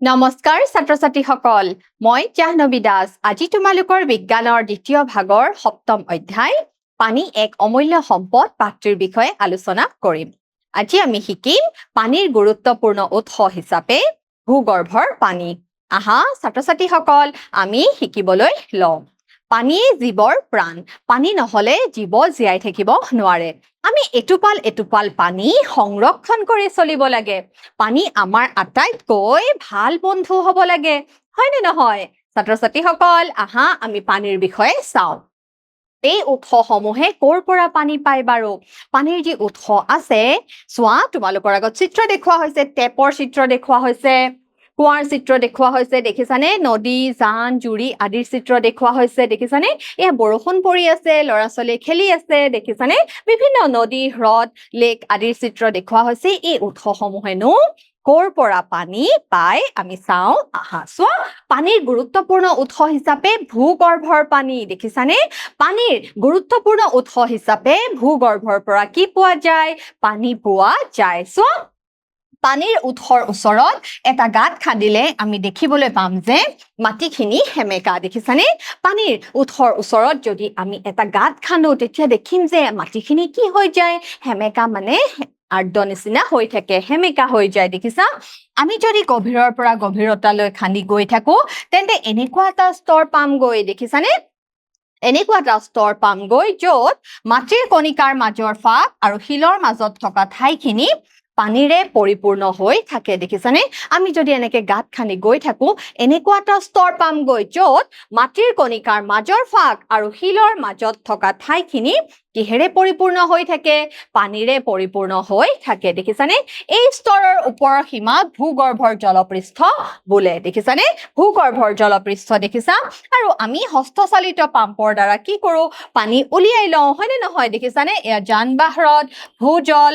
নমস্কাৰ ছাত্ৰ ছাত্ৰীসকল মই জাহ্নবী দাস। আজি তোমালোকৰ বিজ্ঞানৰ দ্বিতীয় ভাগৰ সপ্তম অধ্যায় পানী এক অমূল্য সম্পদ পাঠটোৰ বিষয়ে আলোচনা কৰিম। আজি আমি শিকিম পানীৰ গুৰুত্বপূৰ্ণ উৎস হিচাপে ভূগৰ্ভৰ পানী। আহা ছাত্ৰ ছাত্ৰীসকল আমি শিকিবলৈ লওঁ। পানীয়ে জীৱৰ প্ৰাণ। পানী নহলে জীৱ জীয়াই থাকিব নোৱাৰে। আমি এটোপাল এটোপাল পানী সংৰক্ষণ কৰি চলিব লাগে। পানী আমাৰ আটাইতকৈ ভালো বন্ধু হ'ব লাগে, হয়নে নহয়? ছাত্ৰ ছাত্ৰীসকল আহা, আমি পানীৰ বিষয়ে চাওঁ। এই উৎসসমূহে ক'ৰ পৰা পানী পায় বাৰু? পানীৰ যি উৎস আছে, চোৱা, তোমালোকৰ আগত চিত্ৰ দেখুওৱা হৈছে, টেপৰ চিত্ৰ দেখুওৱা হৈছে। কুঁৱাৰ চিত্ৰ দেখুওৱা হৈছে দেখিছানে? নদী জান জুৰি আদিৰ চিত্ৰ দেখুওৱা হৈছে দেখিছানে? এয়া বৰষুণ পৰি আছে ল'ৰা ছোৱালীয়ে খেলি আছে দেখিছানে? বিভিন্ন নদী হ্ৰদ লেক আদিৰ চিত্ৰ দেখুওৱা হৈছে এই উৎসসমূহেনো। ক'ৰ পৰা পানী পায় আমি চাওঁ আহা চোৱা। পানীৰ গুৰুত্বপূৰ্ণ উৎস হিচাপে ভূগৰ্ভৰ পানী দেখিছানে? পানীৰ গুৰুত্বপূৰ্ণ উৎস হিচাপে ভূগৰ্ভৰ পৰা কি পোৱা যায়? পানী পোৱা যায় চোৱা। পানীৰ উৎসৰ ওচৰত এটা গাঁত খান্দিলে আমি দেখিবলৈ পাম যে মাটিখিনি সেমেকা দেখিছানে? পানীৰ উৎসৰ ওচৰত যদি আমি এটা গাঁত খান্দো তেতিয়া দেখিম যে মাটিখিনি কি হৈ যায়? সেমেকা মানে আৰ্দ্ৰ নিচিনা হৈ থাকে সেমেকা হৈ যায় দেখিছা? আমি যদি গভীৰৰ পৰা গভীৰতালৈ খান্দি গৈ থাকো তেন্তে এনেকুৱা এটা স্তৰ পামগৈ দেখিছানে? এনেকুৱা এটা স্তৰ পামগৈ য'ত মাটিৰ কণিকাৰ মাজৰ ফাক আৰু শিলৰ মাজত থকা ঠাইখিনি পানীৰে পৰিপূৰ্ণ হৈ থাকে, দেখিছানে? আমি যদি এনেকে গাঁত খান্দি গৈ থাকো, এনেকুৱা এটা স্তৰ পামগৈ য'ত মাটিৰ কণিকাৰ মাজৰ ফাক আৰু শিলৰ মাজত থকা ঠাইখিনি কিহেৰে পৰিপূৰ্ণ হৈ থাকে? পানীৰে পৰিপূৰ্ণ হৈ থাকে, দেখিছানে? এই স্তৰৰ ওপৰৰ সীমা ভূগৰ্ভৰ জলপৃষ্ঠ বোলে, দেখিছানে? ভূগৰ্ভৰ জলপৃষ্ঠ, দেখিছা? আৰু আমি হস্তচালিত পাম্পৰ দ্বাৰা কি কৰো? পানী উলিয়াই লওঁ, হয়নে নহয়? দেখিছানে? এয়া যান বাহনত ভূজল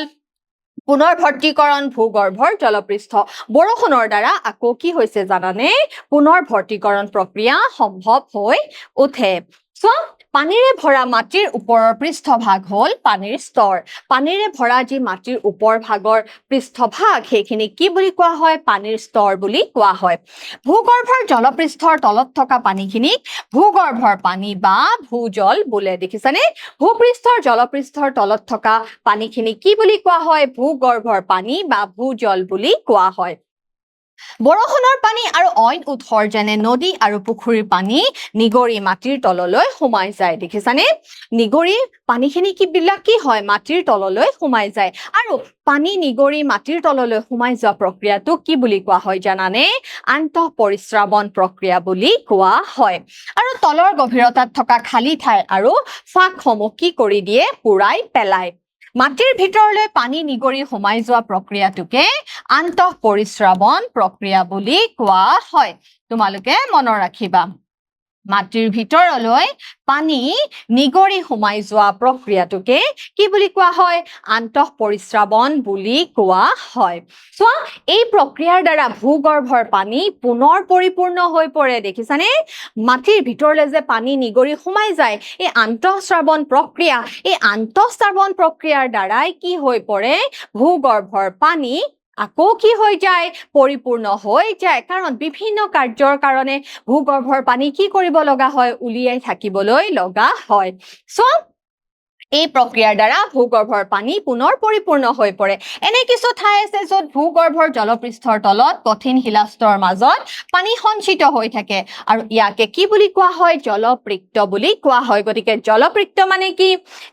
পুনৰ ভৰ্তিকৰণ ভূগৰ্ভৰ জলপৃষ্ঠ। বৰষুণৰ দ্বাৰা আকৌ কি হৈছে জানানে? পুনৰ ভৰ্তিকৰণ প্ৰক্ৰিয়া সম্ভৱ হৈ উঠে। চোৱা পানীৰে ভৰা মাটিৰ ওপৰৰ পৃষ্ঠভাগ হ'ল পানীৰ স্তৰ। পানীৰে ভৰা যি মাটিৰ ওপৰ ভাগৰ পৃষ্ঠভাগ, সেইখিনি কি বুলি কোৱা হয়? পানীৰ স্তৰ বুলি কোৱা হয়। ভূগৰ্ভৰ জলপৃষ্ঠৰ তলত থকা পানীখিনিক ভূগৰ্ভৰ পানী বা ভূজল বোলে। দেখিছানে? ভূপৃষ্ঠৰ জলপৃষ্ঠৰ তলত থকা পানীখিনি কি বুলি কোৱা হয়? ভূগৰ্ভৰ পানী বা ভূজল বুলি কোৱা হয়। বৰষুণৰ পানী আৰু অইন উৎসৰ যেনে নদী আৰু পুখুৰীৰ পানী নিগৰি মাটিৰ তললৈ সোমাই যায়। দেখিছানে? নিগৰি পানীখিনি কি বিলাক কি হয়? মাটিৰ তললৈ সোমাই যায়। আৰু পানী নিগৰি মাটিৰ তললৈ সোমাই যোৱা প্ৰক্ৰিয়াটোক কি বুলি কোৱা হয় জানানে? আন্তঃ পৰিশ্ৰাৱণ প্ৰক্ৰিয়া বুলি কোৱা হয়। আৰু তলৰ গভীৰতাত থকা খালী ঠাই আৰু ফাঁকসমূহ কি কৰি দিয়ে? পুৰাই পেলায়। মাটিৰ ভিতৰলৈ পানী নিগৰি সোমাই যোৱা প্ৰক্ৰিয়াটোকে আন্তঃ পৰিশ্ৰাৱণ প্ৰক্ৰিয়া বুলি কোৱা হয়। তোমালোকে মনত ৰাখিবা। মাটিৰ ভিতৰলৈ পানী নিগৰি সোমাই যোৱা প্ৰক্ৰিয়াটোকে কি বুলি কোৱা হয়? আন্তঃ পৰিশ্ৰাৱণ বুলি কোৱা হয়। চোৱা, এই প্ৰক্ৰিয়াৰ দ্বাৰা ভূগৰ্ভৰ পানী পুনৰ পৰিপূৰ্ণ হৈ পৰে, দেখিছানে? মাটিৰ ভিতৰলৈ যে পানী নিগৰি সোমাই যায়, এই আন্তঃশ্ৰাৱণ প্ৰক্ৰিয়া, এই আন্তঃশ্ৰাৱণ প্ৰক্ৰিয়াৰ দ্বাৰাই কি হৈ পৰে? ভূগৰ্ভৰ পানী আকৌ কি হৈ যায়? পৰিপূৰ্ণ হৈ যায়। কাৰণ বিভিন্ন কাৰ্যৰ কাৰণে ভূগৰ্ভৰ পানী কি কৰিব লগা হয়? উলিয়াই থাকিবলৈ লগা হয়। চ' এই প্ৰক্ৰিয়াৰ দ্বাৰা ভূগৰ্ভৰ পানী পুনৰ পৰিপূৰ্ণ হৈ পৰে। এনে কিছু ঠাই আছে য'ত ভূগৰ্ভৰ জলপৃষ্ঠৰ তলত কঠিন শিলাস্তৰ মাজত পানী সঞ্চিত হৈ থাকে। আৰু ইয়াকে কি বুলি কোৱা হয়? জলপৃক্ত বুলি কোৱা হয়। গতিকে জলপৃক্ত মানে কি?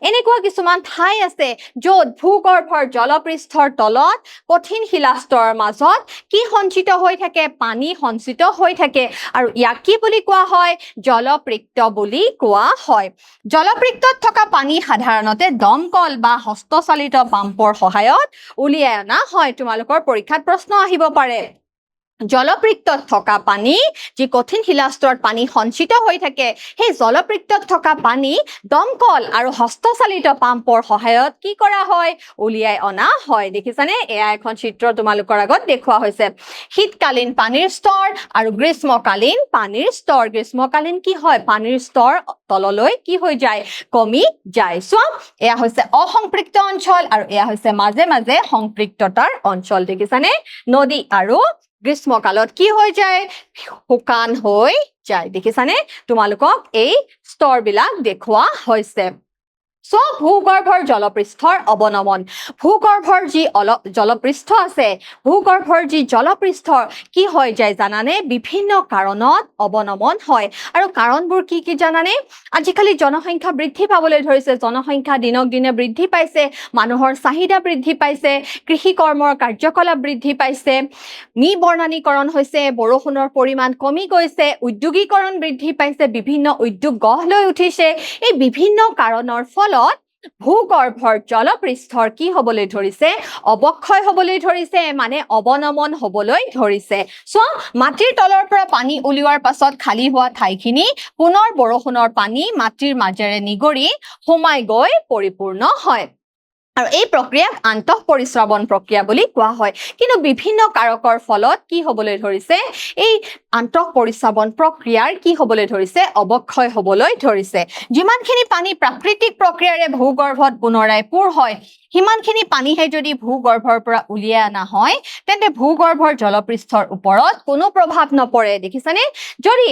এনেকুৱা কিছুমান ঠাই আছে য'ত ভূগৰ্ভৰ জলপৃষ্ঠৰ তলত কঠিন শিলাস্তৰ মাজত কি সঞ্চিত হৈ থাকে? পানী সঞ্চিত হৈ থাকে। আৰু ইয়াক কি বুলি কোৱা হয়? জলপৃক্ত বুলি কোৱা হয়। জলপৃক্তত থকা পানী সাধাৰণতে দমকল বা হস্তচালিত পাম্পৰ সহায়ত উলিয়াই অনা হয়। তোমালোকৰ পৰীক্ষাত প্ৰশ্ন আহিব পাৰে। জলপৃক্তত থকা পানী যি কঠিন শিলাস্তৰত পানী সঞ্চিত হৈ থাকে সেই জলপৃক্তত থকা পানী দমকল আৰু হস্তচালিত পাম্পৰ সহায়ত কি কৰা হয়? উলিয়াই অনা হয়। দেখিছানে? এয়া এখন চিত্ৰ তোমালোকৰ আগত দেখুওৱা হৈছে। শীতকালীন পানীৰ স্তৰ আৰু গ্ৰীষ্মকালীন পানীৰ স্তৰ। গ্ৰীষ্মকালীন কি হয়? পানীৰ স্তৰ তললৈ কি হৈ যায়? কমি যায়। চোৱা এয়া হৈছে অসম্পৃক্ত অঞ্চল আৰু এয়া হৈছে মাজে মাজে সম্পৃক্ততাৰ অঞ্চল। দেখিছানে? নদী আৰু গ্ৰীষ্মকালত কি হৈ যায়? শুকান হৈ যায়। দেখিছানে? তোমালোকক এই স্তৰবিলাক দেখুওৱা হৈছে। চ' ভূগৰ্ভৰ জলপৃষ্ঠৰ অৱনমন। ভূগৰ্ভৰ যি অল, জলপৃষ্ঠ আছে, ভূগৰ্ভৰ যি জলপৃষ্ঠৰ কি হৈ যায় জানানে? বিভিন্ন কাৰণত অৱনমন হয়। আৰু কাৰণবোৰ কি কি জানানে? আজিকালি জনসংখ্যা বৃদ্ধি পাবলৈ ধৰিছে। জনসংখ্যা দিনক দিনে বৃদ্ধি পাইছে, মানুহৰ চাহিদা বৃদ্ধি পাইছে, কৃষি কৰ্মৰ কাৰ্যকলাপ বৃদ্ধি পাইছে, নিবৰ্ণানীকৰণ হৈছে, বৰষুণৰ পৰিমাণ কমি গৈছে, উদ্যোগীকৰণ বৃদ্ধি পাইছে, বিভিন্ন উদ্যোগ গঢ় লৈ উঠিছে। এই বিভিন্ন কাৰণৰ ফলত ভূগৰ্ভৰ জলপৃষ্ঠৰ কি হ'বলৈ ধৰিছে? অৱক্ষয় হ'বলৈ ধৰিছে মানে অৱনমন হ'বলৈ ধৰিছে। চোৱা মাটিৰ তলৰ পৰা পানী উলিওৱাৰ পাছত খালী হোৱা ঠাইখিনি পুনৰ বৰষুণৰ পানী মাটিৰ মাজেৰে নিগৰি সোমাই গৈ পৰিপূৰ্ণ হয়। আৰু এই প্ৰক্ৰিয়াক আন্তঃ পৰিশ্ৰৱণ প্ৰক্ৰিয়া বুলি কোৱা হয়। কিন্তু বিভিন্ন কাৰকৰ ফলত কি হ'বলৈ ধৰিছে? এই আন্তঃ পৰিশ্ৰৱণ প্ৰক্ৰিয়াৰ কি হ'বলৈ ধৰিছে? অৱক্ষয় হ'বলৈ ধৰিছে। যিমানখিনি পানী প্ৰাকৃতিক প্ৰক্ৰিয়াৰে ভূগৰ্ভত পুনৰাই পূৰ হয়, সিমানখিনি পানীহে যদি ভূগৰ্ভৰ পৰা উলিয়াই অনা হয়, তেন্তে ভূগৰ্ভৰ জলপৃষ্ঠৰ ওপৰত কোনো প্ৰভাৱ নপৰে। দেখিছানে? যদি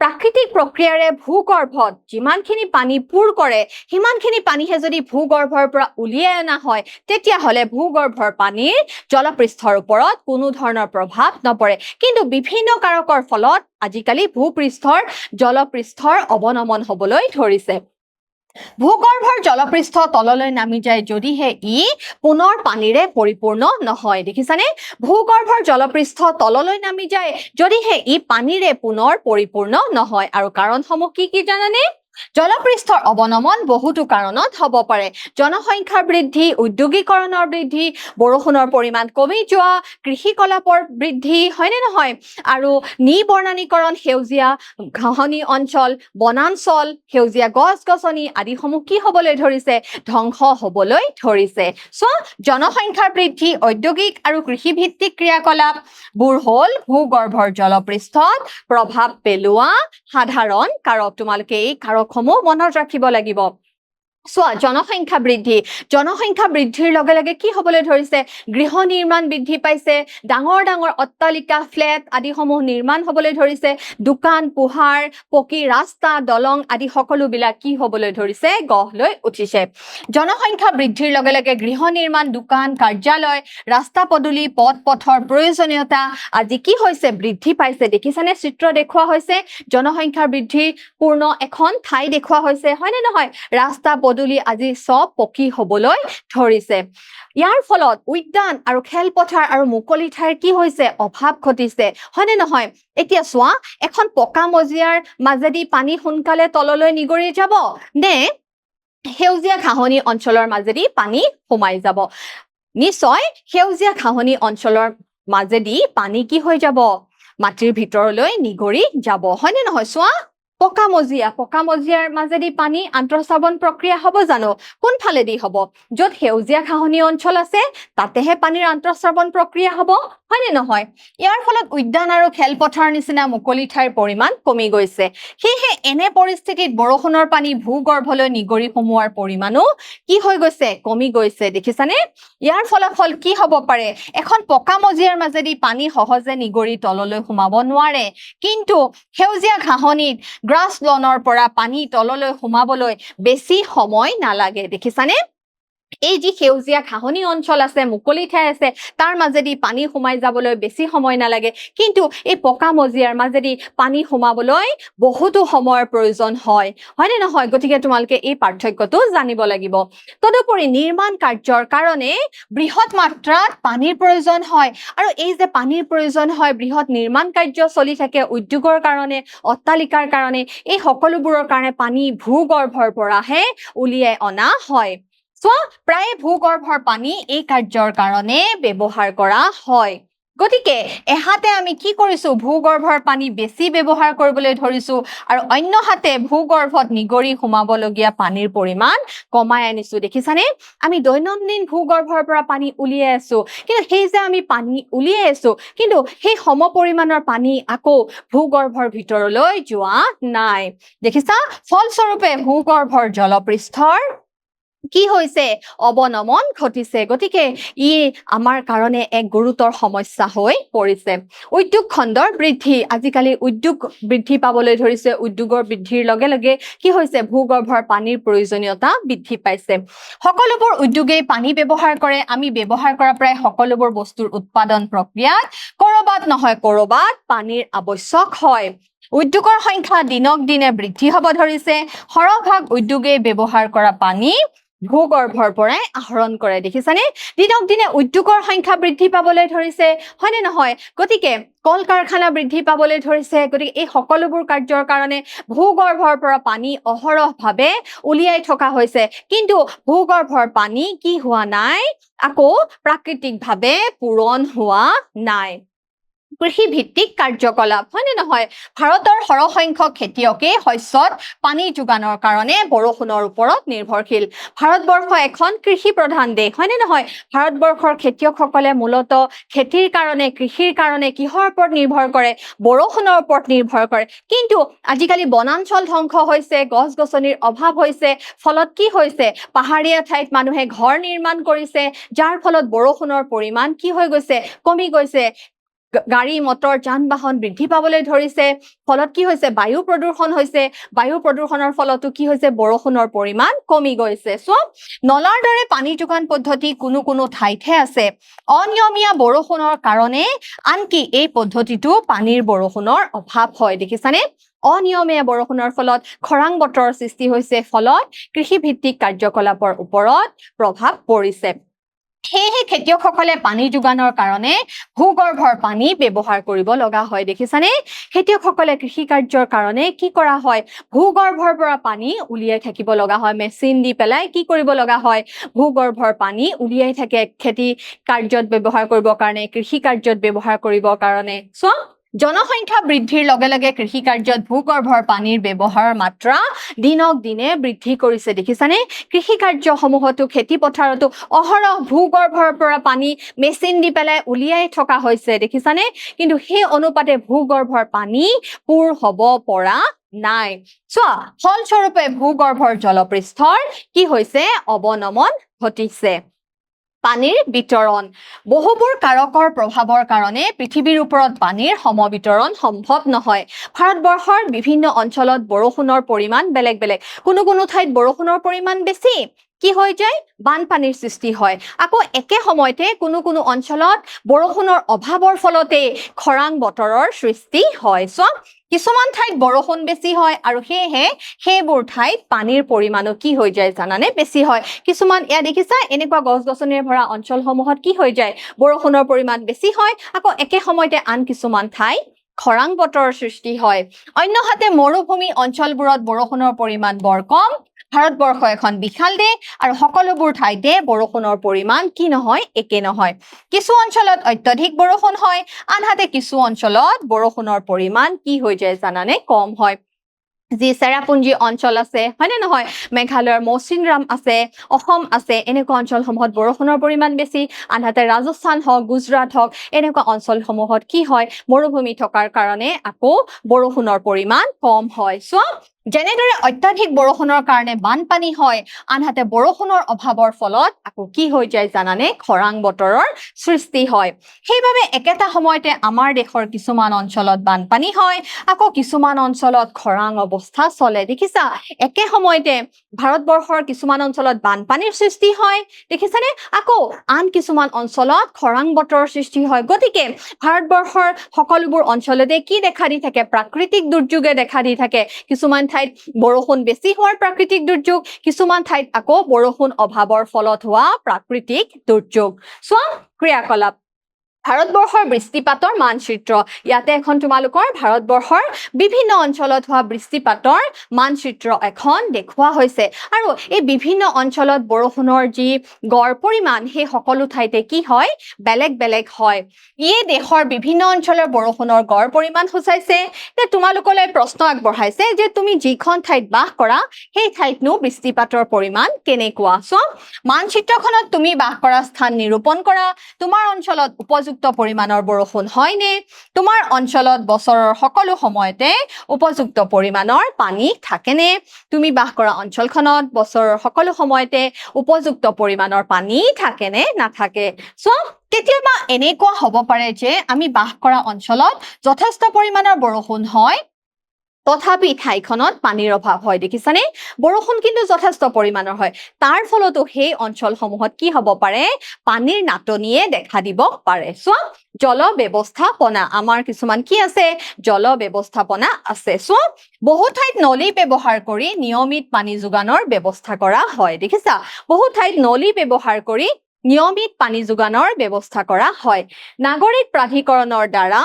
প্ৰাকৃতিক প্ৰক্ৰিয়াৰে ভূগৰ্ভত যিমানখিনি পানী পূৰ কৰে সিমানখিনি পানীহে যদি ভূগৰ্ভৰ পৰা উলিয়াই অনা হয় তেতিয়াহ'লে ভূগৰ্ভৰ পানীৰ জলপৃষ্ঠৰ ওপৰত কোনো ধৰণৰ প্ৰভাৱ নপৰে। কিন্তু বিভিন্ন কাৰকৰ ফলত আজিকালি ভূপৃষ্ঠৰ জলপৃষ্ঠৰ অৱনমন হ'বলৈ ধৰিছে। ভূগৰ্ভৰ জলপৃষ্ঠ তললৈ নামি যায় যদিহে ই পুনৰ পানীৰে পৰিপূৰ্ণ নহয়। দেখিছানে? ভূগৰ্ভৰ জলপৃষ্ঠ তললৈ নামি যায় যদিহে ই পানীৰে পুনৰ পৰিপূৰ্ণ নহয়। আৰু কাৰণসমূহ কি কি জানানে? জলপৃষ্ঠৰ অৱনমন বহুতো কাৰণত হ'ব পাৰে। জনসংখ্যাৰ বৃদ্ধি উদ্যোগীকৰণৰ বৃদ্ধি বৰষুণৰ পৰিমাণ কমি যোৱা কৃষি কলাপৰ বৃদ্ধি হয়নে নহয়? আৰু নিবৰ্ণানীকৰণ সেউজীয়া ঘাঁহনি অঞ্চল বনাঞ্চল সেউজীয়া গছ গছনি আদিসমূহ কি হ'বলৈ ধৰিছে? ধ্বংস হ'বলৈ ধৰিছে। চ' জনসংখ্যাৰ বৃদ্ধি ঔদ্যোগিক আৰু কৃষিভিত্তিক ক্ৰিয়াকলাপবোৰ হ'ল ভূগৰ্ভৰ জলপৃষ্ঠত প্ৰভাৱ পেলোৱা সাধাৰণ কাৰক। তোমালোকে এই কাৰকসমূহ মনত ৰাখিব লাগিব। চোৱা জনসংখ্যা বৃদ্ধি। জনসংখ্যা বৃদ্ধিৰ লগে লগে কি হ'বলৈ ধৰিছে? গৃহ নিৰ্মাণ বৃদ্ধি পাইছে ডাঙৰ ডাঙৰ অট্টালিকা ফ্লেট আদিসমূহ নিৰ্মাণ হ'বলৈ ধৰিছে দোকান পোহাৰ পকী ৰাস্তা দলং আদি সকলোবিলাক কি হ'বলৈ ধৰিছে? গঢ় লৈ উঠিছে। জনসংখ্যা বৃদ্ধিৰ লগে লগে গৃহ নিৰ্মাণ দোকান কাৰ্যালয় ৰাস্তা পদূলি পথ পথৰ প্ৰয়োজনীয়তা আজি কি হৈছে? বৃদ্ধি পাইছে। দেখিছানে? চিত্ৰ দেখুওৱা হৈছে। জনসংখ্যাৰ বৃদ্ধি পূৰ্ণ এখন ঠাই দেখুওৱা হৈছে। হয়নে নহয়? ৰাস্তা পদূলি আজি চব পকী হ'বলৈ ধৰিছে। ইয়াৰ ফলত উদ্যান আৰু খেলপথাৰ আৰু মুকলি ঠাইৰ কি হৈছে? অভাৱ ঘটিছে। হয়নে নহয়? এতিয়া চোৱা এখন পকা মজিয়াৰ মাজেদি পানী সোনকালে তললৈ নিগৰি যাব নে সেউজীয়া ঘাঁহনি অঞ্চলৰ মাজেদি পানী সোমাই যাব? নিশ্চয় সেউজীয়া ঘাঁহনি অঞ্চলৰ মাজেদি পানী কি হৈ যাব? মাটিৰ ভিতৰলৈ নিগৰি যাব। হয়নে নহয়? চোৱা পকা মজিয়া পকা মজিয়াৰ মাজেদি পানী আন্তঃস্ৰাৱন প্ৰক্ৰিয়া হ'ব জানো? কোনফালেদি হ'ব? য'ত সেউজীয়া ঘাঁহনি অঞ্চল আছে, তাতেহে পানীৰ আন্তঃস্ৰাৱন প্ৰক্ৰিয়া হ'ব। হয়নে নহয়? ইয়াৰ ফলত উদ্যান আৰু খেলপথাৰ নিচিনা মুকলি ঠাইৰ পৰিমাণ কমি গৈছে। সেয়েহে এনে পৰিস্থিতিত বৰষুণৰ পানী ভূগৰ্ভলৈ নিগৰি সোমোৱাৰ পৰিমাণো কি হৈ গৈছে কমি গৈছে। দেখিছানে? ইয়াৰ ফলাফল কি হ'ব পাৰে? এখন পকা মজিয়াৰ মাজেদি পানী সহজে নিগৰি তললৈ সোমাব নোৱাৰে। কিন্তু সেউজীয়া ঘাঁহনিত গ্ৰাছ লনৰ পৰা পানী তললৈ সোমাবলৈ বেছি সময় নালাগে। দেখিছানে? এই যি সেউজীয়া ঘাঁহনি অঞ্চল আছে মুকলি ঠাই আছে তাৰ মাজেদি পানী সোমাই যাবলৈ বেছি সময় নালাগে। কিন্তু এই পকা মজিয়াৰ মাজেদি পানী সোমাবলৈ বহুতো সময়ৰ প্ৰয়োজন হয়। হয়নে নহয়? গতিকে তোমালোকে এই পাৰ্থক্যটো জানিব লাগিব। তদুপৰি নিৰ্মাণ কাৰ্যৰ কাৰণে বৃহৎ মাত্ৰাত পানীৰ প্ৰয়োজন হয়। আৰু এই যে পানীৰ প্ৰয়োজন হয় বৃহৎ নিৰ্মাণ কাৰ্য চলি থাকে উদ্যোগৰ কাৰণে অট্টালিকাৰ কাৰণে এই সকলোবোৰৰ কাৰণে পানী ভূগৰ্ভৰ পৰাহে উলিয়াই অনা হয়। চোৱা প্ৰায়ে ভূগৰ্ভৰ পানী এই কাৰ্যৰ কাৰণে ব্যৱহাৰ কৰা হয়। গতিকে এহাতে আমি কি কৰিছো? ভূগৰ্ভৰ পানী বেছি ব্যৱহাৰ কৰিবলৈ ধৰিছো আৰু অন্য হাতে ভূগৰ্ভত নিগৰি সোমাবলগীয়া পানীৰ পৰিমাণ কমাই আনিছো। দেখিছানে? আমি দৈনন্দিন ভূগৰ্ভৰ পৰা পানী উলিয়াই আছো। কিন্তু সেই যে আমি পানী উলিয়াই আছো কিন্তু সেই সম পৰিমাণৰ পানী আকৌ ভূগৰ্ভৰ ভিতৰলৈ যোৱা নাই। দেখিছা? ফলস্বৰূপে ভূগৰ্ভৰ জলপৃষ্ঠৰ কি হৈছে? অৱনমন ঘটিছে। গতিকে ই আমাৰ কাৰণে এক গুৰুতৰ সমস্যা হৈ পৰিছে। উদ্যোগ খণ্ডৰ বৃদ্ধি। আজিকালি উদ্যোগ বৃদ্ধি পাবলৈ ধৰিছে। উদ্যোগৰ বৃদ্ধিৰ লগে লগে কি হৈছে? ভূগৰ্ভৰ পানীৰ প্ৰয়োজনীয়তা বৃদ্ধি পাইছে। সকলোবোৰ উদ্যোগেই পানী ব্যৱহাৰ কৰে। আমি ব্যৱহাৰ কৰা প্ৰায় সকলোবোৰ বস্তুৰ উৎপাদন প্ৰক্ৰিয়াত কৰবাত নহয় কৰবাত পানীৰ আৱশ্যক হয়। উদ্যোগৰ সংখ্যা দিনক দিনে বৃদ্ধি হ'ব ধৰিছে। সৰহভাগ উদ্যোগেই ব্যৱহাৰ কৰা পানী ভূগৰ্ভৰ পৰাই আহৰণ কৰে দেখিছানে? দিনক দিনে উদ্যোগৰ সংখ্যা বৃদ্ধি পাবলৈ ধৰিছে হয়নে নহয়? গতিকে কল কাৰখানা বৃদ্ধি পাবলৈ ধৰিছে গতিকে এই সকলোবোৰ কাৰ্যৰ কাৰণে ভূগৰ্ভৰ পৰা পানী অহৰহভাৱে উলিয়াই থকা হৈছে। কিন্তু ভূগৰ্ভৰ পানী কি হোৱা নাই? আকৌ প্ৰাকৃতিকভাৱে পূৰণ হোৱা নাই। কৃষিভিত্তিক কাৰ্যকলাপ হয়নে নহয়? ভাৰতৰ সৰহসংখ্যক খেতিয়কে শস্যত পানী যোগানৰ কাৰণে বৰষুণৰ ওপৰত নিৰ্ভৰশীল। ভাৰতবৰ্ষ এখন কৃষি প্ৰধান দেশ হয়নে নহয়? ভাৰতবৰ্ষৰ খেতিয়কসকলে মূলতঃ খেতিৰ কাৰণে কৃষিৰ কাৰণে কিহৰ ওপৰত নিৰ্ভৰ কৰে? বৰষুণৰ ওপৰত নিৰ্ভৰ কৰে। কিন্তু আজিকালি বনাঞ্চল ধ্বংস হৈছে গছ গছনিৰ অভাৱ হৈছে। ফলত কি হৈছে? পাহাৰীয়া ঠাইত মানুহে ঘৰ নিৰ্মাণ কৰিছে। যাৰ ফলত বৰষুণৰ পৰিমাণ কি হৈ গৈছে? কমি গৈছে। গাড়ী মটৰ যান বাহন বৃদ্ধি পাবলৈ ধৰিছে। ফলত কি হৈছে? বায়ু প্ৰদূষণ হৈছে। বায়ু প্ৰদূষণৰ ফলতো কি হৈছে? বৰষুণৰ পৰিমাণ কমি গৈছে। চ' নলাৰ দৰে পানী যোগান পদ্ধতি কোনো কোনো ঠাইতহে আছে। অনিয়মীয়া বৰষুণৰ কাৰণে আনকি এই পদ্ধতিটো পানীৰ বৰষুণৰ অভাৱ হয়। দেখিছানে? অনিয়মীয়া বৰষুণৰ ফলত খৰাং বতৰৰ সৃষ্টি হৈছে। ফলত কৃষিভিত্তিক কাৰ্যকলাপৰ ওপৰত প্ৰভাৱ পৰিছে। সেয়েহে খেতিয়কসকলে পানী যোগানৰ কাৰণে ভূগৰ্ভৰ পানী ব্যৱহাৰ কৰিব লগা হয় দেখিছানে? খেতিয়কসকলে কৃষি কাৰ্যৰ কাৰণে কি কৰা হয়? ভূগৰ্ভৰ পৰা পানী উলিয়াই থাকিব লগা হয় মেচিন দি পেলাই কি কৰিব লগা হয়? ভূগৰ্ভৰ পানী উলিয়াই থাকে খেতি কাৰ্যত ব্যৱহাৰ কৰিবৰ কাৰণে কৃষি কাৰ্যত ব্যৱহাৰ কৰিবৰ কাৰণে। চ' জনসংখ্যা বৃদ্ধিৰ লগে লগে কৃষি কাৰ্যত ভূগৰ্ভৰ পানীৰ ব্যৱহাৰৰ মাত্ৰা দিনক দিনে বৃদ্ধি কৰিছে। দেখিছানে? কৃষি কাৰ্যসমূহতো খেতি পথাৰতো অহৰহ ভূগৰ্ভৰ পৰা পানী মেচিন দি পেলাই উলিয়াই থকা হৈছে দেখিছানে? কিন্তু সেই অনুপাতে ভূগৰ্ভৰ পানী পূৰ হ'ব পৰা নাই। চোৱা ফলস্বৰূপে ভূগৰ্ভৰ জলপৃষ্ঠৰ কি হৈছে? অৱনমন ঘটিছে। পানীৰ বিতৰণ। বহুবোৰ কাৰকৰ প্ৰভাৱৰ কাৰণে পৃথিৱীৰ ওপৰত পানীৰ সমবিতৰণ সম্ভৱ নহয়। ভাৰতবৰ্ষৰ বিভিন্ন অঞ্চলত বৰষুণৰ পৰিমাণ বেলেগ বেলেগ। কোনো কোনো ঠাইত বৰষুণৰ পৰিমাণ বেছি। কি হৈ যায়? বানপানীৰ সৃষ্টি হয়। আকৌ একে সময়তে কোনো কোনো অঞ্চলত বৰষুণৰ অভাৱৰ ফলতে খৰাং বতৰৰ সৃষ্টি হয়। চ' কিছুমান ঠাইত বৰষুণ বেছি হয় আৰু সেয়েহে সেইবোৰ ঠাইত পানীৰ পৰিমাণো কি হৈ যায় জানানে? বেছি হয়। কিছুমান এয়া দেখিছা এনেকুৱা গছ গছনিৰে ভৰা অঞ্চলসমূহত কি হৈ যায়? বৰষুণৰ পৰিমাণ বেছি হয়। আকৌ একে সময়তে আন কিছুমান ঠাই খৰাং বতৰৰ সৃষ্টি হয়। অন্যহাতে মৰুভূমি অঞ্চলবোৰত বৰষুণৰ পৰিমাণ বৰ কম। ভাৰতবৰ্ষ এখন বিশাল দেশ আৰু সকলোবোৰ ঠাইতে বৰষুণৰ পৰিমাণ কি নহয় একে নহয়। কিছু অঞ্চলত অত্যধিক বৰষুণ হয় আনহাতে কিছু অঞ্চলত বৰষুণৰ পৰিমাণ কি হৈ যায় জানানে? কম হয়। যি চেৰাপুঞ্জী অঞ্চল আছে হয়নে নহয়? মেঘালয়ৰ মৌচিনৰাম আছে অসম আছে এনেকুৱা অঞ্চলসমূহত বৰষুণৰ পৰিমাণ বেছি। আনহাতে ৰাজস্থান হওক গুজৰাট হওক এনেকুৱা অঞ্চলসমূহত কি হয়? মৰুভূমি থকাৰ কাৰণে আকৌ বৰষুণৰ পৰিমাণ কম হয়। চ' যেনেদৰে অত্যাধিক বৰষুণৰ কাৰণে বানপানী হয়, আনহাতে বৰষুণৰ অভাৱৰ ফলত আকৌ কি হৈ যায় জানানে? খৰাং বতৰৰ সৃষ্টি হয়। সেইবাবে একেটা সময়তে আমাৰ দেশৰ কিছুমান অঞ্চলত বানপানী হয়, আকৌ কিছুমান অঞ্চলত খৰাং অৱস্থা চলে। দেখিছা, একে সময়তে ভাৰতবৰ্ষৰ কিছুমান অঞ্চলত বানপানীৰ সৃষ্টি হয়, দেখিছানে? আকৌ আন কিছুমান অঞ্চলত খৰাং বতৰৰ সৃষ্টি হয়। গতিকে ভাৰতবৰ্ষৰ সকলোবোৰ অঞ্চলতে কি দেখা দি থাকে? প্ৰাকৃতিক দুৰ্যোগে দেখা দি থাকে। কিছুমান ঠাইত বৰষুণ বেছি হোৱাৰ প্ৰাকৃতিক দুৰ্যোগ কিছুমান ঠাইত আকৌ বৰষুণ অভাৱৰ ফলত হোৱা প্ৰাকৃতিক দুৰ্যোগ। চোৱা ক্ৰিয়াকলাপ। ভাৰতবৰ্ষৰ বৃষ্টিপাতৰ মানচিত্ৰ। ইয়াতে এখন তোমালোকৰ ভাৰতবৰ্ষৰ বিভিন্ন অঞ্চলত হোৱা বৃষ্টিপাতৰ মানচিত্ৰ এখন দেখুওৱা হৈছে। আৰু এই বিভিন্ন অঞ্চলত বৰষুণৰ যি গড় পৰিমাণ সেই সকলো ঠাইতে কি হয়? বেলেগ বেলেগ হয়। ইয়ে দেশৰ বিভিন্ন অঞ্চলৰ বৰষুণৰ গড় পৰিমাণ সূচাইছে। যে তোমালোকলৈ প্ৰশ্ন আগবঢ়াইছে যে তুমি যিখন ঠাইত বাস কৰা সেই ঠাইতনো বৃষ্টিপাতৰ পৰিমাণ কেনেকুৱা? চ' মানচিত্ৰখনত তুমি বাস কৰা স্থান নিৰূপণ কৰা। তোমাৰ অঞ্চলত উপযুক্ত উপযুক্ত পৰিমাণৰ বৰষুণ হয়নে? তোমাৰ অঞ্চলত বছৰৰ সকলো সময়তে উপযুক্ত পৰিমাণৰ পানী থাকেনে? তুমি বাস কৰা অঞ্চলখনত বছৰৰ সকলো সময়তে উপযুক্ত পৰিমাণৰ পানী থাকেনে নাথাকে? চ' কেতিয়াবা এনেকুৱা হ'ব পাৰে যে আমি বাস কৰা অঞ্চলত যথেষ্ট পৰিমাণৰ বৰষুণ হয় তথাপি ঠাইখনত পানীৰ অভাৱ হয় দেখিছানে? বৰষুণ কিন্তু যথেষ্ট পৰিমাণৰ হয়। তাৰ ফলতো সেই অঞ্চলসমূহত কি হ'ব পাৰে? পানীৰ নাটনিয়ে দেখা দিব পাৰে। চোৱা জল ব্যৱস্থাপনা আমাৰ কিছুমান কি আছে? জল ব্যৱস্থাপনা আছে। চোৱা বহু ঠাইত নলী ব্যৱহাৰ কৰি নিয়মিত পানী যোগানৰ ব্যৱস্থা কৰা হয় দেখিছা? বহু ঠাইত নলী ব্যৱহাৰ কৰি নিয়মিত পানী যোগানৰ ব্যৱস্থা কৰা হয়। নাগৰিক প্ৰাধিকৰণৰ দ্বাৰা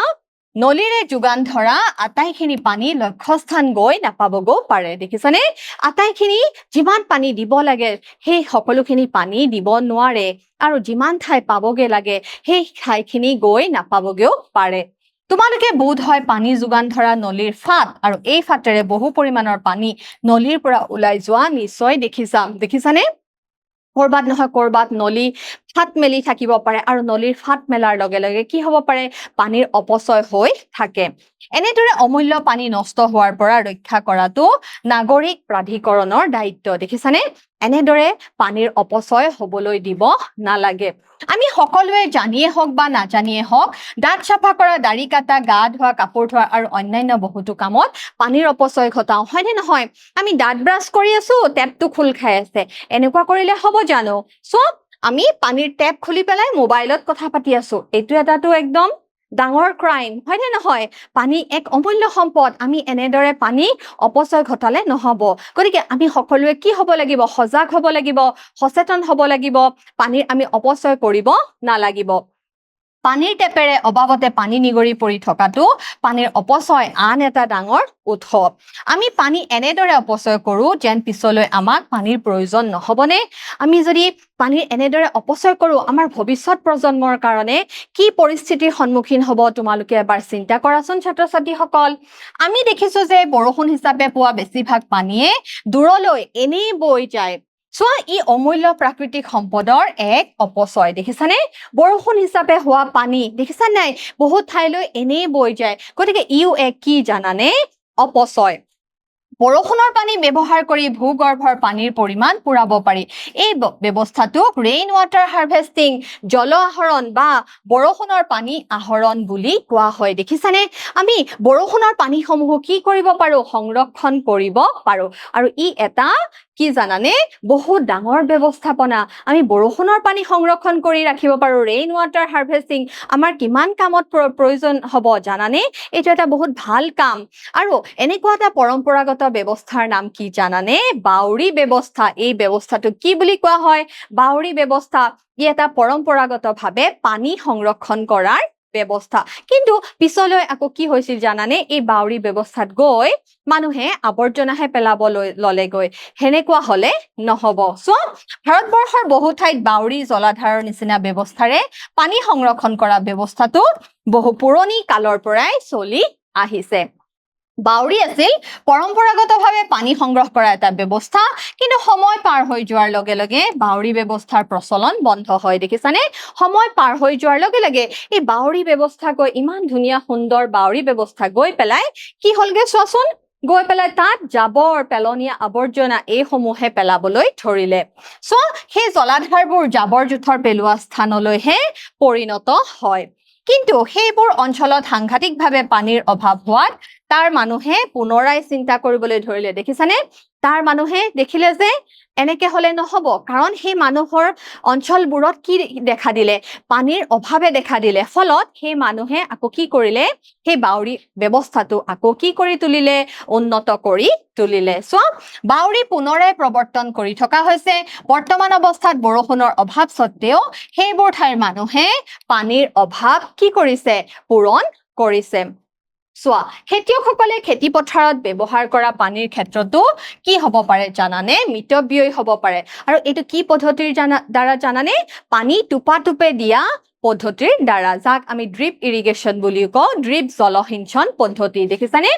নলীৰে যোগান ধৰা আটাইখিনি পানী লক্ষ্যস্থান গৈ নাপাবগৈও পাৰে দেখিছানে? আটাইখিনি যিমান পানী দিব লাগে সেই সকলোখিনি পানী দিব নোৱাৰে আৰু যিমান ঠাই পাবগে লাগে সেই ঠাইখিনি গৈ নাপাবগেও পাৰে। তোমালোকে বোধ হয় পানী যোগান ধৰা নলীৰ ফাট আৰু এই ফাটেৰে বহু পৰিমাণৰ পানী নলীৰ পৰা ওলাই যোৱা নিশ্চয় দেখিছা দেখিছানে? কৰবাত নহয় কৰবাত নলী ফাট মেলি থাকিব পাৰে আৰু নলীৰ ফাট মেলাৰ লগে লগে কি হ'ব পাৰে? পানীৰ অপচয় হৈ থাকে। এনেদৰে অমূল্য পানী নষ্ট হোৱাৰ পৰা ৰক্ষা কৰাটো নাগৰিক প্ৰাধিকৰণৰ দায়িত্ব। দেখিছানে? এনেদৰে পানীৰ অপচয় হবলৈ দিব নালাগে। আমি সকলোৱে জানিয়ে হওক বা নাজানিয়ে হওক দাঁত চাফা কৰা দাড়ি কাটা গা ধোৱা কাপোৰ ধোৱা আৰু অন্যান্য বহুতো কামত পানীৰ অপচয় ঘটাওঁ হয়নে নহয়? আমি দাঁত ব্ৰাছ কৰি আছো টেপটো খোল খাই আছে। এনেকুৱা কৰিলে হ'ব জানো? চব আমি পানীৰ টেপ খুলি পেলাই মোবাইলত কথা পাতি আছো। এইটো এটাতো একদম ডাঙৰ ক্ৰাইম হয়নে নহয়? পানী এক অমূল্য সম্পদ। আমি এনেদৰে পানী অপচয় ঘটালে নহব। গতিকে আমি সকলোৱে কি হ'ব লাগিব? সজাগ হ'ব লাগিব সচেতন হ'ব লাগিব। পানীৰ আমি অপচয় কৰিব নালাগিব। পানীৰ টেপেৰে অবাবতে পানী নিগৰি পৰি থকাটো পানীৰ অপচয় আন এটা ডাঙৰ উৎস আমি পানী এনেদৰে অপচয় কৰো যেন পিছলৈ আমাক পানীৰ প্ৰয়োজন নহবনে? আমি যদি পানীৰ এনেদৰে অপচয় কৰো, আমাৰ ভৱিষ্যত প্ৰজন্মৰ কাৰণে কি পৰিস্থিতিৰ সন্মুখীন হ'ব তোমালোকে এবাৰ চিন্তা কৰাচোন ছাত্ৰ ছাত্ৰীসকল আমি দেখিছো যে বৰষুণ হিচাপে পোৱা বেছিভাগ পানীয়ে দূৰলৈ এনেই বৈ যায়। চোৱা ই অমূল্য প্ৰাকৃতিক সম্পদৰ এক অপচয় দেখিছানে? বৰষুণ হিচাপে হোৱা পানী দেখিছা নাই? বহুত ঠাইলৈ এনেই বৈ যায়। গতিকে ইও এক কি জানানে? অপচয়। বৰষুণৰ পানী ব্যৱহাৰ কৰি ভূগৰ্ভৰ পানীৰ পৰিমাণ পুৰাব পাৰি। এই ব্যৱস্থাটোক ৰেইন ৱাটাৰ হাৰ্ভেষ্টিং জল আহৰণ বা বৰষুণৰ পানী আহৰণ বুলি কোৱা হয়। দেখিছানে? আমি বৰষুণৰ পানীসমূহো কি কৰিব পাৰো? সংৰক্ষণ কৰিব পাৰো। আৰু ই এটা কি জানানে? বহুত ডাঙৰ ব্যৱস্থাপনা। আমি বৰষুণৰ পানী সংৰক্ষণ কৰি ৰাখিব পাৰো ৰেইন ৱাটাৰ হাৰ্ভেষ্টিং আমাৰ কিমান কামত প্ৰ- প্ৰয়োজন হ'ব জানানে? এইটো এটা বহুত ভাল কাম। আৰু এনেকুৱা এটা পৰম্পৰাগত ব্যৱস্থাৰ নাম কি জানানে? বাউৰী ব্যৱস্থা। এই ব্যৱস্থাটোক কি বুলি কোৱা হয়? বাউৰী ব্যৱস্থা ই এটা পৰম্পৰাগতভাৱে পানী সংৰক্ষণ কৰাৰ ব্যৱস্থা। কিন্তু পিছলৈ আকৌ কি হৈছিল জানানে? এই বাউৰী ব্যৱস্থাত গৈ মানুহে আৱৰ্জনাহে পেলাবলৈ ললেগৈ। সেনেকুৱা হলে নহব। চ' ভাৰতবৰ্ষৰ বহু ঠাইত বাউৰী, জলাধাৰৰ নিচিনা ব্যৱস্থাৰে পানী সংৰক্ষণ কৰা ব্যৱস্থাটো বহু পুৰণি কালৰ পৰাই চলি আহিছে। বাউৰী আছিল। পৰম্পৰাগতভাৱে পানী সংগ্ৰহ কৰা এটা ব্যৱস্থা কিন্তু সময় পাৰ হৈ যোৱাৰ লগে লগে বাউৰী ব্যৱস্থাৰ প্ৰচলন বন্ধ হয় দেখিছানে? সময় পাৰ হৈ যোৱাৰ লগে লগে এই বাউৰী ব্যৱস্থা গৈ ইমান ধুনীয়া সুন্দৰ বাউৰী ব্যৱস্থা গৈ পেলাই কি হ'লগে চোৱাচোন? গৈ পেলাই তাত জাবৰ পেলনীয়া আৱৰ্জনা এইসমূহে পেলাবলৈ ধৰিলে। চ' সেই জলাধাৰবোৰ জাবৰ জোথৰ পেলোৱা স্থানলৈহে পৰিণত হয়। কিন্তু সেইবোৰ অঞ্চলত সাংঘাতিকভাৱে পানীৰ অভাৱ হোৱাত তাৰ মানুহে পুনৰাই চিন্তা কৰিবলৈ ধৰিলে। দেখিছানে? তাৰ মানুহে দেখিলে যে এনেকে হলে নহব। কাৰণ সেই মানুহৰ অঞ্চলবোৰত কি দেখা দিলে? পানীৰ অভাৱে দেখা দিলে। ফলত সেই মানুহে আকৌ কি কৰিলে? সেই বাউৰী ব্যৱস্থাটো আকৌ কি কৰি তুলিলে? উন্নত কৰি তুলিলে। চোৱা বাউৰী পুনৰাই প্ৰৱৰ্তন কৰি থকা হৈছে। বৰ্তমান অৱস্থাত বৰষুণৰ অভাৱ স্বত্তেও সেইবোৰ ঠাইৰ মানুহে পানীৰ অভাৱ কি কৰিছে? পূৰণ কৰিছে। চোৱা, খেতিয়কসকলে খেতি পথাৰত ব্যৱহাৰ কৰা পানীৰ ক্ষেত্ৰতো কি হ'ব পাৰে জানানে? মিতব্যয়ী হ'ব পাৰে। আৰু এইটো কি পদ্ধতিৰ জানা, দ্বাৰা জানানে? পানী টোপা টোপে দিয়া পদ্ধতিৰ দ্বাৰা, যাক আমি ড্ৰিপ ইৰিগেশ্যন বুলি কওঁ, ড্ৰিপ জলসিঞ্চন পদ্ধতি। দেখিছানে?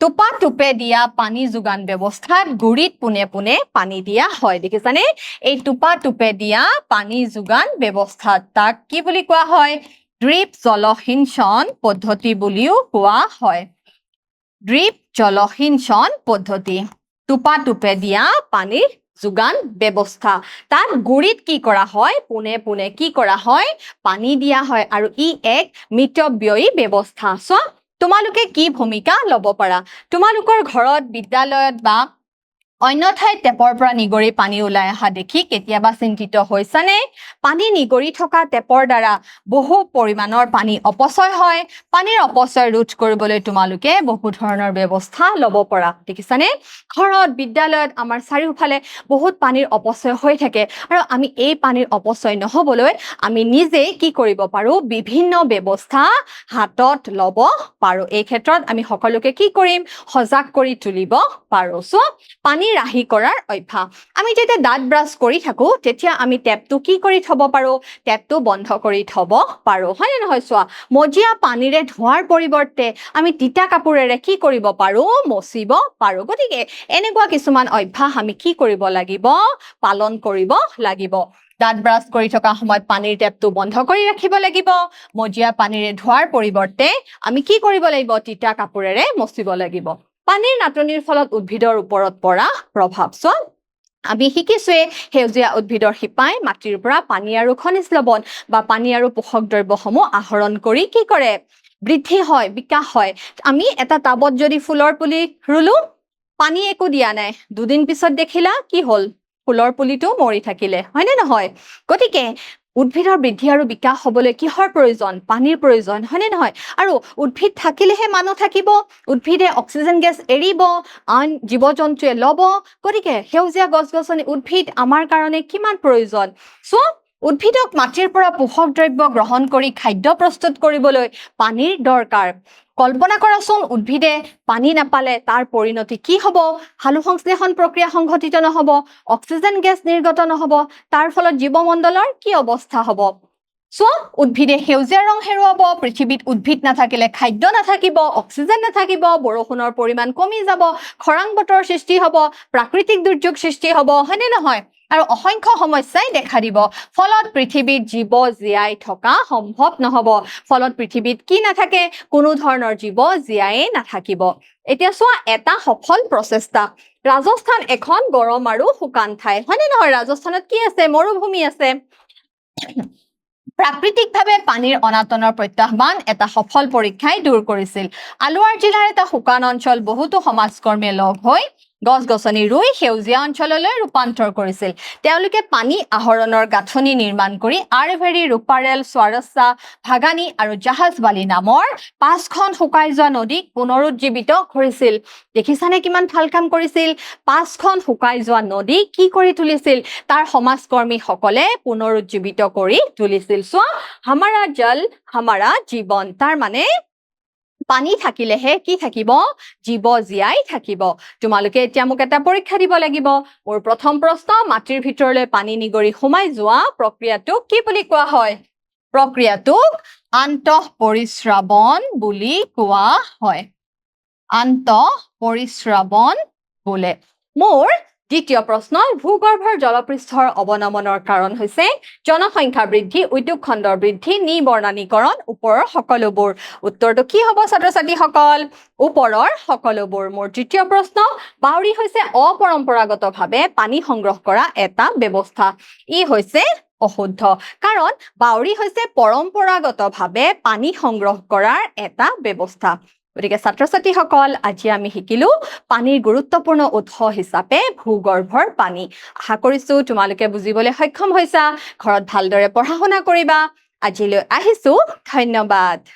টোপা টোপে দিয়া পানী যোগান ব্যৱস্থাত গুৰিত পোনে পোনে পানী দিয়া হয়। দেখিছানে? এই টোপা টোপে দিয়া পানী যোগান ব্যৱস্থাত তাক কি বুলি কোৱা হয়? ড্ৰিপ জলসিঞ্চন পদ্ধতি বুলিও কোৱা হয়। ড্ৰিপ জলসিঞ্চন পদ্ধতি টোপা টোপে দিয়া পানীৰ যোগান ব্যৱস্থা। তাত গুৰিত কি কৰা হয় পোনে পোনে কি কৰা হয় পানী দিয়া হয় আৰু ই এক মিতব্যয়ী ব্যৱস্থা। চোৱা তোমালোকে কি ভূমিকা ল'ব পাৰা? তোমালোকৰ ঘৰত বিদ্যালয়ত বা অন্য ঠাইত টেপৰ পৰা নিগৰি পানী ওলাই অহা দেখি কেতিয়াবা চিন্তিত হৈছানে? পানী নিগৰি থকা টেপৰ দ্বাৰা বহু পৰিমাণৰ পানী অপচয় হয়। পানীৰ অপচয় ৰোধ কৰিবলৈ তোমালোকে বহু ধৰণৰ ব্যৱস্থা ল'ব পৰা, দেখিছানে? ঘৰত, বিদ্যালয়ত, আমাৰ চাৰিওফালে বহুত পানীৰ অপচয় হৈ থাকে আৰু আমি এই পানীৰ অপচয় নহ'বলৈ আমি নিজেই কি কৰিব পাৰোঁ? বিভিন্ন ব্যৱস্থা হাতত ল'ব পাৰোঁ। এই ক্ষেত্ৰত আমি সকলোকে কি কৰিম? সজাগ কৰি তুলিব পাৰোঁ। চ' পানী ৰাহি কৰাৰ অভ্যাস। আমি যেতিয়া দাঁত ব্ৰাছ কৰি থাকোঁ, তেতিয়া আমি টেপটো কি কৰি থ'ব পাৰোঁ? টেপটো বন্ধ কৰি থ'ব পাৰোঁ। হয়নে নহয় চোৱা? মজিয়া পানীৰে ধোৱাৰ পৰিৱৰ্তে আমি তিতা কাপোৰেৰে কি কৰিব পাৰোঁ? মচিব পাৰোঁ। গতিকে এনেকুৱা কিছুমান অভ্যাস আমি কি কৰিব লাগিব? পালন কৰিব লাগিব। দাঁত ব্ৰাছ কৰি থকা সময়ত পানীৰ টেপটো বন্ধ কৰি ৰাখিব লাগিব। মজিয়া পানীৰে ধোৱাৰ পৰিৱৰ্তে আমি কি কৰিব লাগিব? তিতা কাপোৰেৰে মচিব লাগিব। পানীৰ নাটনিৰ ফলত উদ্ভিদৰ ওপৰত পৰা প্ৰভাৱ চোৱা। আমি শিকিছোৱে সেউজীয়া উদ্ভিদৰ শিপাই মাটিৰ পৰা পানী আৰু খনিজ লৱণ বা পানী আৰু পোষক দ্ৰব্যসমূহ আহৰণ কৰি কি কৰে? বৃদ্ধি হয় বিকাশ হয়। আমি এটা টাবত যদি ফুলৰ পুলি ৰুলো পানী একো দিয়া নাই। দুদিন পিছত দেখিলা কি হ'ল? ফুলৰ পুলিটো মৰি থাকিলে হয়নে নহয়? গতিকে উদ্ভিদৰ বৃদ্ধি আৰু বিকাশ হ'বলৈ কিহৰ প্ৰয়োজন? পানীৰ প্ৰয়োজন হয়নে নহয়? আৰু উদ্ভিদ থাকিলেহে মানুহ থাকিব উদ্ভিদে অক্সিজেন গেছ এৰিব আন জীৱ জন্তুৱে ল'ব গতিকে সেউজীয়া গছ গছনি উদ্ভিদ আমাৰ কাৰণে কিমান প্ৰয়োজন? চ' উদ্ভিদক মাটিৰ পৰা পোষক দ্ৰব্য গ্ৰহণ কৰি খাদ্য প্ৰস্তুত কৰিবলৈ পানীৰ দৰকাৰ। কল্পনা কৰাচোন উদ্ভিদে পানী নাপালে তাৰ পৰিণতি কি হ'ব? সালু সংশ্লেষণ প্ৰক্ৰিয়া সংঘটিত নহ'ব অক্সিজেন গেছ নিৰ্গত নহ'ব তাৰ ফলত জীৱমণ্ডলৰ কি অৱস্থা হ'ব? চোৱা উদ্ভিদে সেউজীয়া ৰং হেৰুৱাব পৃথিৱীত উদ্ভিদ নাথাকিলে খাদ্য নাথাকিব অক্সিজেন নাথাকিব বৰষুণৰ পৰিমাণ কমি যাব খৰাং বতৰৰ সৃষ্টি হ'ব প্ৰাকৃতিক দুৰ্যোগ সৃষ্টি হ'ব হয়নে নহয়? আৰু অসংখ্য সমস্যাই দেখা দিব। ফলত পৃথিৱীত জীৱ জীয়াই থকা সম্ভৱ নহ'ব। ফলত পৃথিৱীত কি নাথাকে কোনো ধৰণৰ জীৱ জীয়াই নাথাকিব। এতিয়া চোৱা এটা সফল প্ৰচেষ্টা। ৰাজস্থান এখন গৰম আৰু শুকান ঠাই। হয়নে নহয়? ৰাজস্থানত কি আছে? মৰুভূমি আছে। প্ৰাকৃতিকভাৱে পানীৰ অনাটনৰ প্ৰত্যাহ্বান এটা সফল পৰীক্ষাই দূৰ কৰিছিল। আলোৱাৰ জিলাৰ এটা শুকান অঞ্চল বহুতো সমাজকৰ্মীয়ে লগ হৈ গছ গছনি ৰুই সেউজীয়া অঞ্চললৈ ৰূপান্তৰ কৰিছিল। তেওঁলোকে পানী আহৰণৰ গাঁথনি নিৰ্মাণ কৰি আৰভেৰী, ৰূপাৰেল, স্বাৰস্যা, ভাগানী আৰু জাহাজবালি নামৰ পাঁচখন শুকাই যোৱা নদীক পুনৰুজ্জীৱিত কৰিছিল। দেখিছানে কিমান ভালো কাম কৰিছিল? পাঁচখন শুকাই যোৱা নদী কি কৰি তুলিছিল? তাৰ সমাজকৰ্মীসকলে পুনৰুজ্জীৱিত কৰি তুলিছিল। চোৱা, হামাৰা জল, হামাৰা জীৱন, তাৰ মানে পানী থাকিলেহে কি থাকিব? জীৱ জীয়াই থাকিব। তোমালোকে এতিয়া মোক এটা পৰীক্ষা দিব লাগিব। মোৰ প্ৰথম প্ৰশ্ন মাটিৰ ভিতৰলৈ পানী নিগৰি সোমাই যোৱা প্ৰক্ৰিয়াটোক কি বুলি কোৱা হয়? প্ৰক্ৰিয়াটোক আন্তঃ পৰিশ্ৰাৱণ বুলি কোৱা হয়। আন্তঃ পৰিশ্ৰাৱণ বোলে। মোৰ দ্বিতীয় প্ৰশ্ন, ভূগৰ্ভৰ জলপৃষ্ঠৰ অৱনমনৰ কাৰণ হৈছে জনসংখ্যা বৃদ্ধি, উদ্যোগ খণ্ডৰ বৃদ্ধি, নিবৰ্ণানীকৰণ ওপৰৰ সকলোবোৰ। উত্তৰটো কি হ'ব ছাত্ৰ ছাত্ৰীসকল ওপৰৰ সকলোবোৰ। মোৰ তৃতীয় প্ৰশ্ন, বাউৰী হৈছে অপৰম্পৰাগতভাৱে পানী সংগ্ৰহ কৰা এটা ব্যৱস্থা। ই হৈছে অশুদ্ধ। কাৰণ, বাউৰী হৈছে পৰম্পৰাগতভাৱে পানী সংগ্ৰহ কৰাৰ এটা ব্যৱস্থা। গতিকে ছাত্ৰ ছাত্ৰীসকল আজি আমি শিকিলো পানীৰ গুৰুত্বপূৰ্ণ উৎস হিচাপে ভূগৰ্ভৰ পানী। আশা কৰিছো তোমালোকে বুজিবলৈ সক্ষম হৈছা। ঘৰত ভালদৰে পঢ়া শুনা কৰিবা। আজিলৈ আহিছো। ধন্যবাদ।